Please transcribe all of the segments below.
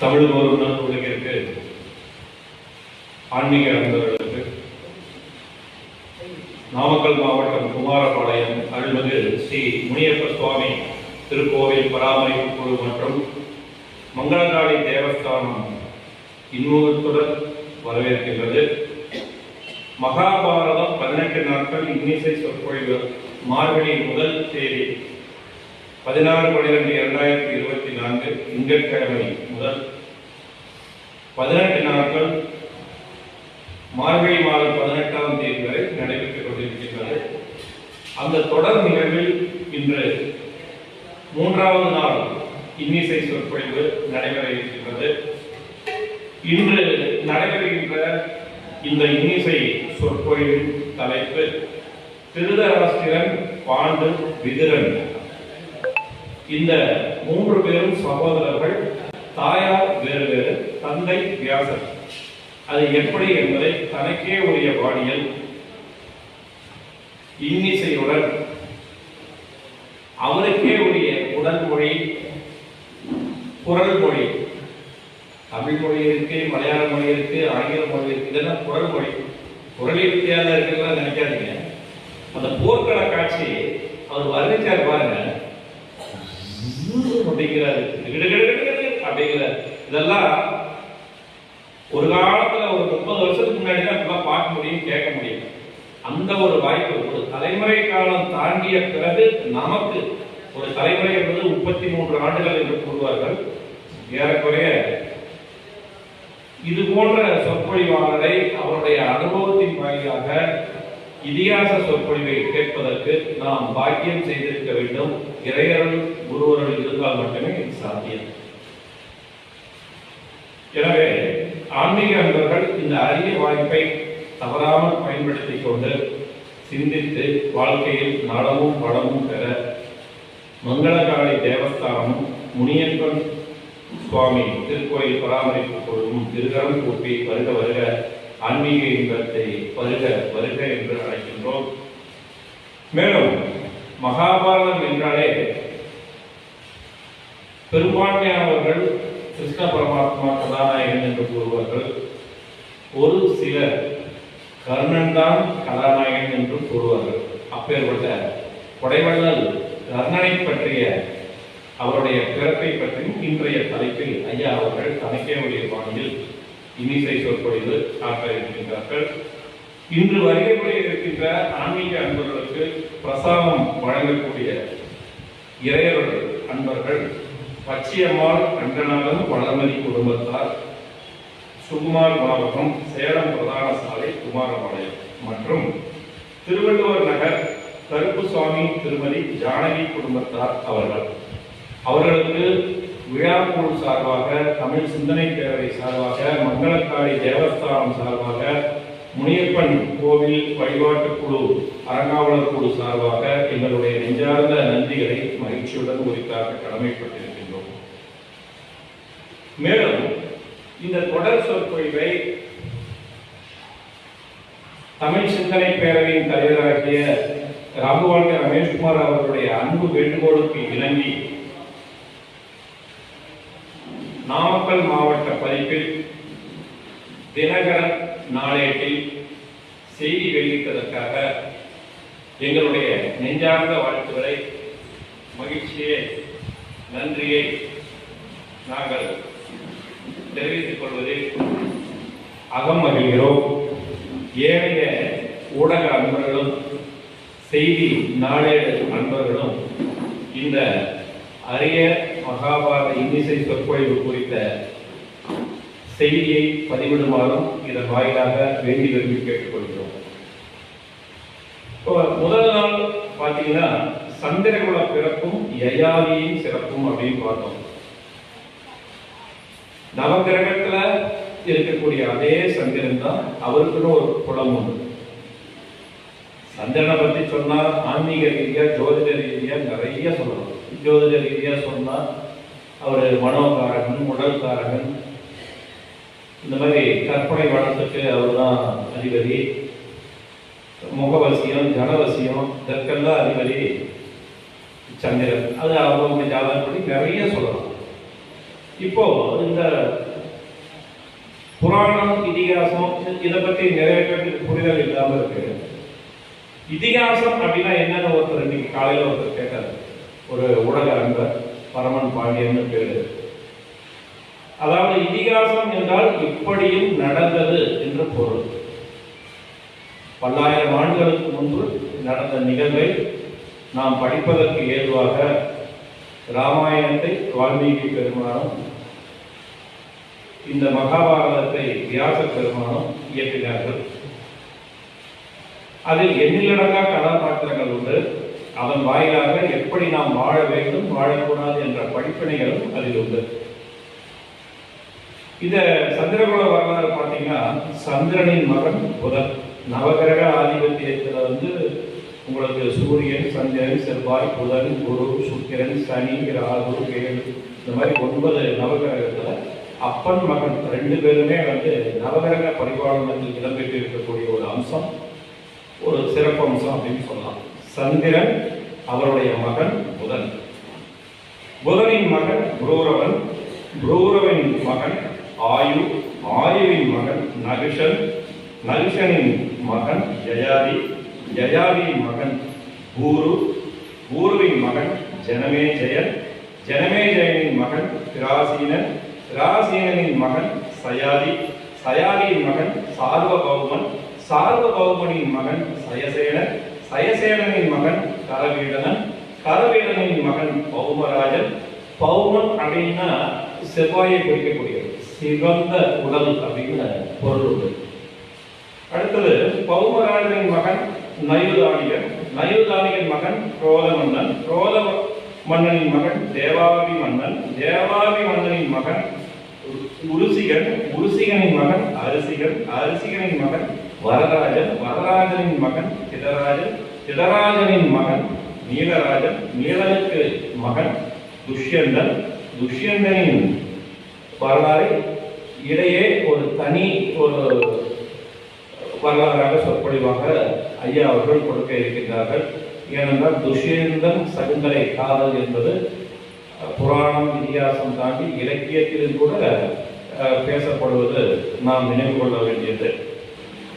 தமிழ் ஒருவர் உலகிற்கு ஆன்மீக அன்பர்களுக்கு. நாமக்கல் மாவட்டம் குமாரபாளையம் அருள்மிகு ஸ்ரீ முனியப்ப சுவாமி திருக்கோவில் பராமரிப்பு குழு மற்றும் மங்களநாடி தேவஸ்தானம் இன்முகத்துடன் வரவேற்கின்றது. மகாபாரதம் பதினெட்டு நாட்கள் இன்னிசை சொற்பொழிவு மார்கழி முதல் தேதி பதினாறு பன்னிரெண்டு இரண்டாயிரத்தி இருபத்தி நான்கு திங்கட்கிழமை முதல் பதினெட்டு நாட்கள் மார்கழி மாதம் பதினெட்டாம் தேதி வரை நடைபெற்றுக் கொண்டிருக்கின்றது. அந்த தொடர் நிகழ்வில் இன்று மூன்றாவது நாள் இன்னிசை சொற்பொழிவு நடைபெற இருக்கின்றது. இன்று நடைபெறுகின்ற இந்த இன்னிசை சொற்பொழிவின் தலைப்பு திருதராஸ்திரன் பாண்டு விதிரன். இந்த மூன்று பேரும் சகோதரர்கள் தாயார் வேறு வேறு தந்தை வியாசர். அது எப்படி என்பதை தனக்கே உரிய பாணியில் இன்னிசையுடன் அவருக்கே உரிய உடல் மொழி குரல் மொழி. தமிழ் மொழி இருக்கு மலையாள மொழி இருக்கு ஆங்கில மொழி இருக்கு இதெல்லாம் குரல் மொழி. குரலில் வித்தியாசம் இருக்குன்னு நினைக்காதீங்க. அந்த போர்க்கள காட்சி அவர் வர்ணிச்சார் பாருங்க. அப்படிங்கிறாரு. இதெல்லாம் ஒரு காலத்துல ஒரு முப்பது வருஷத்துக்கு முன்னாடி தான் இப்பெல்லாம் பார்க்க முடியும் கேட்க முடியும். அந்த ஒரு வாய்ப்பு ஒரு தலைமுறை காலம் தாண்டிய பிறகு நமக்கு ஒரு தலைமுறை என்பது முப்பத்தி மூன்று ஆண்டுகள் என்று கூறுவார்கள். ஏறக்குறைய இது போன்ற சொற்பொழிவாளரை அவருடைய அனுபவத்தின் வாயிலாக இதிகாச சொற்பொழிவை கேட்பதற்கு நாம் பாக்கியம் செய்திருக்க வேண்டும். இறையருள் ஒருவரன் இருந்தால் மட்டுமே இது சாத்தியம். எனவே ஆன்மீக அன்பர்கள் இந்த அரிய வாய்ப்பை தவறாமல் பயன்படுத்திக் கொண்டு சிந்தித்து வாழ்க்கையில் நலமும் வளமும் பெற மங்களகாலை தேவஸ்தானமும் முனியப்பன் சுவாமி திருக்கோயில் பராமரிப்பு குழுவும் திருகரம் கூப்பி வருக வருக ஆன்மீக இன்பத்தை வருக வருக என்று அழைக்கின்றோம் மேலும் மகாபாரதம் என்றாலே பெரும்பான்மையானவர்கள் கிருஷ்ண பரமாத்மா கதாநாயகன் என்று கூறுவார்கள். ஒரு சிலர் கர்ணன் தான் கதாநாயகன் என்று கூறுவார்கள். அப்பேற்பட்ட கொடைவள்ளல் கர்ணனை பற்றிய அவருடைய பிறப்பை பற்றியும் இன்றைய தலைப்பில் ஐயா அவர்கள் தனக்கே உடைய பாணியில் இனிசை சொற்பொழிவு ஆற்ற இருக்கின்றார்கள். இன்று வருகைப்படி இருக்கின்ற ஆன்மீக அன்பர்களுக்கு பிரசாதம் வழங்கக்கூடிய இறையவர்கள் அன்பர்கள் பச்சியம்மாள் ரங்கநாதன் வளர்மதி குடும்பத்தார் சுகுமார் மாவட்டம் சேலம் பிரதான சாலை குமாரபாளையம். மற்றும் திருவள்ளுவர் நகர் கருப்புசாமி திருமதி ஜானகி குடும்பத்தார் அவர்கள். அவர்களுக்கு விழாக்குழு சார்பாக தமிழ் சிந்தனை பேரவை சார்பாக மங்களக்காரி தேவஸ்தானம் சார்பாக முனியப்பன் கோவில் வழிபாட்டு குழு அறங்காவலர் குழு சார்பாக எங்களுடைய நெஞ்சார்ந்த நன்றிகளை மகிழ்ச்சியுடன் உரித்தாக கடமைப்பட்டிருக்கின்றோம். மேலும் இந்த தொடர் சொற்பொழிவை தமிழ் சிந்தனை பேரவையின் தலைவராகிய ராகுவாழ்க ரமேஷ்குமார் அவர்களுடைய அன்பு வேண்டுகோளுக்கு இணங்கி நாமக்கல் மாவட்ட பதிப்பில் தினகரன் நாளேட்டில் செய்தி வெளியிட்டதற்காக எங்களுடைய நெஞ்சார்ந்த வாழ்த்துக்களை மகிழ்ச்சியை நன்றியை நாங்கள் தெரிவித்துக் கொள்வதில் அகம் மகிழ்கிறோம். ஏனைய ஊடக அன்பர்களும் செய்தி நாளேடு அன்பர்களும் இந்த அரிய மகாபாரத இன்னிசை சொற்பொழிவு குறித்த செய்தியை பதிவிடுமாறும் இதன் வாயிலாக வேண்டி விரும்பி கேட்டுக்கொள்கிறோம். இப்போ முதல் நாள் பார்த்தீங்கன்னா சந்திரகுல பிறப்பும் யயாதியின் சிறப்பும் அப்படின்னு பார்த்தோம். நவகிரகத்துல இருக்கக்கூடிய அதே சந்திரன் தான் அவருக்குன்னு ஒரு குளம் உண்டு. சந்திரனை பத்தி சொன்னா ஆன்மீக ரீதியா ஜோதிட ரீதியா நிறைய சொல்லலாம். ஜோதிட ரீதியா சொன்னா அவர் மனோகாரகன் உடல்காரகன் இந்த மாதிரி கற்பனை வளத்துக்கு அவர் தான் அதிபதி. முகவசியம் ஜனவசியம் இதற்கெல்லாம் அதிபதி சந்திரன். அது அவங்களுடைய ஜாதகப்படி நிறைய சொல்லலாம். இப்போ இந்த புராணம் இதிகாசம் இதை பற்றி நிறைய பேருக்கு புரிதல் இல்லாமல் இருக்கு. இதிகாசம் அப்படின்னா என்னன்னு ஒருத்தர் இன்னைக்கு காலையில் ஒருத்தர் கேட்டார். ஒரு ஊடக அன்பர் பரமன் பாண்டியன்னு பேர். அதாவது இதிகாசம் என்றால் இப்படியும் நடந்தது என்று பொருள். பல்லாயிரம் ஆண்டுகளுக்கு முன்பு நடந்த நிகழ்வை நாம் படிப்பதற்கு ஏதுவாக ராமாயணத்தை வால்மீகி பெருமானும் இந்த மகாபாரதத்தை வியாச பெருமானும் இயற்றினார்கள். அதில் எண்ணிலடங்கா கதாபாத்திரங்கள் உண்டு. அதன் வாயிலாக எப்படி நாம் வாழ வேண்டும் வாழக்கூடாது என்ற படிப்பினைகளும் அதில் உண்டு. இத சந்திரகுல வரலாறு பார்த்தீங்கன்னா சந்திரனின் மகன் புதன். நவகிரக ஆதிபத்தியத்துல வந்து உங்களுக்கு சூரியன் சந்திரன் செவ்வாய் புதன் குரு சுக்கிரன் சனி ராகு கேது. இந்த மாதிரி ஒன்பது நவகிரகத்துல அப்பன் மகன் ரெண்டு பேருமே வந்து நவகிரக பரிபாலனத்தில் இடம்பெற்று இருக்கக்கூடிய ஒரு அம்சம் ஒரு சிறப்பு அம்சம் அப்படின்னு சொல்லலாம். சந்திரன் அவருடைய மகன் புதன். புதனின் மகன் புரூரவன் புரூரவின் மகன் ஆயு ஆயுவின் மகன் நகுஷன் நகுஷனின் மகன் ஜயாதி ஜயாதியின் மகன் பூரு பூருவின் மகன் ஜனமேஜயன் ஜெயன் மகன் பிராசீனன் பிராசீனனின் மகன் சயாதி சயாதியின் மகன் சார்வபௌமன் சார்வபௌமனின் மகன் சயசேனன் சயசேனனின் மகன் கரவீடனன் கரவீடனின் மகன் பௌமராஜன். பௌமன் அப்படின்னா செவ்வாயை குறிக்கக்கூடியது சிவந்த உடல் அப்படின்னு பொருள் உண்டு. அடுத்தது பௌமராஜனின் மகன் நயுதானிகன். நயுதானிகன் மகன் குரோத மன்னன் குரோத மன்னனின் மகன் தேவாவி மன்னன் தேவாவி மன்னனின் மகன் உருசிகன். உருசிகனின் மகன் அரிசிகன். அரிசிகனின் மகன் வரராஜன் வரராஜனின் மகன் திடராஜன். திடராஜனின் மகன் நீலராஜன். நீலனுக்கு மகன் துஷ்யந்தன். துஷ்யந்தனின் வரலாறு இடையே ஒரு தனி ஒரு வரலாறாக சொற்பொழிவாக ஐயா அவர்கள் கொடுக்க இருக்கின்றார்கள். ஏனென்றால் துஷ்யந்தன் சகுந்தலை காதல் என்பது புராணம் இதிகாசம் தாண்டி இலக்கியத்திலும் கூட பேசப்படுவது நாம் நினைவு கொள்ள வேண்டியது.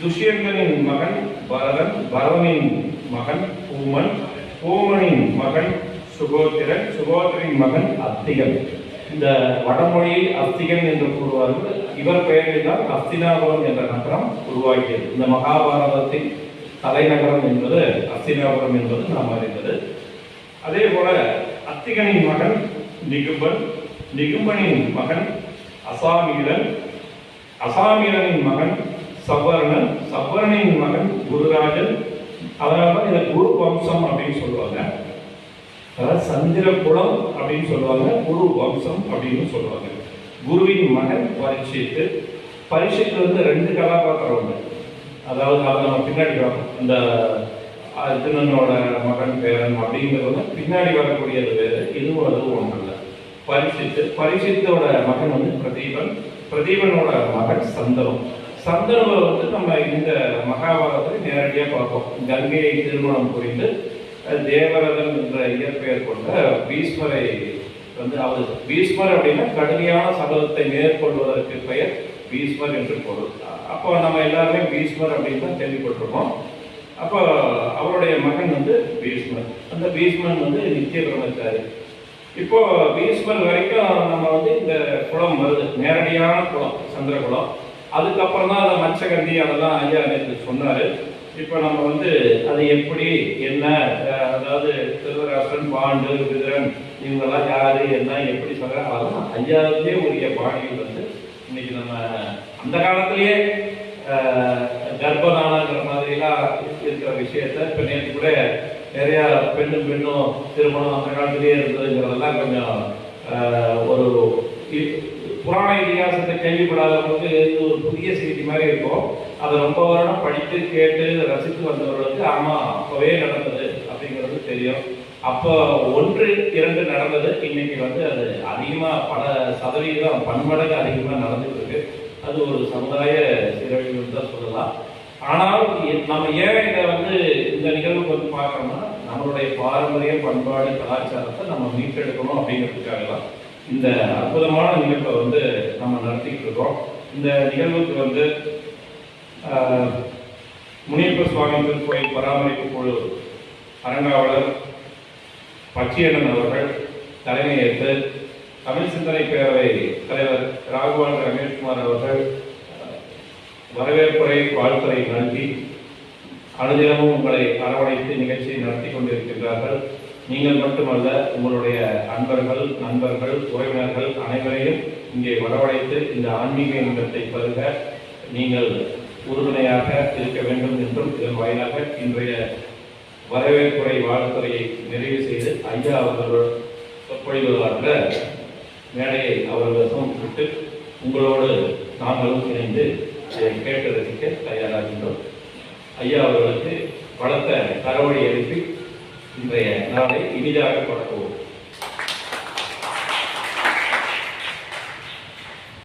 துஷ்யந்தனின் மகன் பரதன் பரதனின் மகன் பூமன் பூமனின் மகன் சுகோத்திரன் சுகோத்திரின் மகன் அத்திகன் இந்த வடமொழி அஸ்திகன் என்று கூறுவார்கள். இவர் பெயரில் தான் அஸ்தினாபுரம் என்ற நகரம் உருவாக்கியது இந்த மகாபாரதத்தின் தலைநகரம் என்பது அஸ்தினாபுரம் என்பது நாம் அறிந்தது. அதே போல அத்திகனின் மகன் நிகும்பன் நிகும்பனின் மகன் அசாமீரன் அசாமீரனின் மகன் சவ்வரணன் சவர்ணனின் மகன் குருராஜன். அதனால தான் இதை குரு வம்சம் அப்படின்னு சொல்லுவாங்க. அதாவது சந்திர குலம் அப்படின்னு சொல்லுவாங்க குரு வம்சம் அப்படின்னு சொல்லுவாங்க. குருவின் மகன் பரீட்சித்து பரீட்சித்து வந்து ரெண்டு கதாபாத்திரம் உண்டு. அதாவது அதை நம்ம பின்னாடி பார்ப்போம் இந்த அர்ஜுனனோட மகன் பேரன் அப்படிங்கிறது வந்து பின்னாடி வரக்கூடியது வேறு இதுவும் அதுவும் ஒன்றும் இல்லை பரீட்சித்தோட மகன் வந்து பிரதீபன். பிரதீபனோட மகன் சந்தனம் சந்தனவை வந்து நம்ம இந்த மகாபாரதத்தை நேரடியாக பார்ப்போம். கங்கையை திருமணம் புரிந்து தேவரதன் என்ற இயற்பெயர் கொண்ட பீஸ்மரை வந்து அவர் பீஸ்மர் அப்படின்னா கடுமையான சபதத்தை மேற்கொள்வதற்கு பெயர் பீஸ்மர் என்று பொருள். அப்போ நம்ம எல்லாருமே பீஸ்மர் அப்படின்னு தான் கேள்விப்பட்டிருக்கோம் அப்போ அவருடைய மகன் வந்து பீஷ்மர். அந்த பீஷ்மன் வந்து நித்திய பிரம்மச்சாரி. இப்போ பீஷ்மர் வரைக்கும் நம்ம வந்து இந்த குளம் வருது. நேரடியான குளம் சந்திர குளம் அதுக்கப்புறம் தான் அதை மச்சகண்டி அதெல்லாம் ஐயா நேற்று சொன்னார். இப்போ நம்ம வந்து அது எப்படி என்ன அதாவது திருவராசன் பாண்டு விதிரன் இவங்கெல்லாம் யாரு என்ன எப்படி சொல்கிறாங்க அதெல்லாம் ஐயாவுக்கே உரிய பாணியில் வந்து இன்னைக்கு நம்ம அந்த காலத்திலேயே அஹ், கர்ப்பதானங்கிற மாதிரிலாம் இருக்கிற விஷயத்த இப்போ நேற்று கூட நிறைய பெண்ணும் பெண்ணும் திருமணம் அந்த காலத்திலேயே இருந்ததுங்கிறதெல்லாம் கொஞ்சம் ஒரு புராண இதிகாசத்தை கேள்விப்படாதவங்களுக்கு இது ஒரு புதிய செய்தி மாதிரி இருக்கும். அதை ரொம்ப வருடம் படித்து கேட்டு ரசித்து வந்தவர்களுக்கு ஆமாம் அப்போவே நடந்தது அப்படிங்கிறது தெரியும். அப்போ ஒன்று இரண்டு நடந்தது. இன்னைக்கு வந்து அது அதிகமாக பல சதவீதம் பன்மடங்கு அதிகமாக நடந்துட்டு இருக்கு. அது ஒரு சமுதாய சீரழிவு தான் சொல்லலாம். ஆனால் நம்ம ஏன் இதை வந்து இந்த நிகழ்வு வந்து பார்க்கணும்னா நம்மளுடைய பாரம்பரிய பண்பாடு கலாச்சாரத்தை நம்ம மீட்டெடுக்கணும் அப்படிங்கிறதுக்காக தான் இந்த அற்புதமான நிகழ்வை வந்து நம்ம நடத்திட்டு இருக்கோம். இந்த நிகழ்வுக்கு வந்து முனியப்ப சுவாமி திருக்கோயில் பராமரிப்பு குழு அரங்காவலர் பச்சையண்ணன் அவர்கள் தலைமையேற்று தமிழ் சிந்தனை பேரவை தலைவர் ராகுவால் ரமேஷ்குமார் அவர்கள் வரவேற்புரை வாழ்த்துறை நல்கி அனுதினமும் உங்களை அரவணைத்து நிகழ்ச்சியை நடத்தி கொண்டிருக்கின்றார்கள். நீங்கள் மட்டுமல்ல உங்களுடைய அன்பர்கள் நண்பர்கள் உறவினர்கள் அனைவரையும் இங்கே வரவழைத்து இந்த ஆன்மீக இன்பத்தை பருக நீங்கள் உறுதுணையாக இருக்க வேண்டும் என்றும் இதன் வாயிலாக இன்றைய வரவேற்புரை வாழ்த்துறையை நிறைவு செய்து ஐயா அவர்கள் சொற்பொழிவாற்ற மேடையை அவர்கள் விட்டு உங்களோடு நாங்களும் இணைந்து இதை கேட்டு ரசிக்க தயாராகின்றோம். ஐயா அவர்களுக்கு பலத்த தரவழி எழுப்பி இன்றைய நாளை இனிதாக தொடங்குவோம்.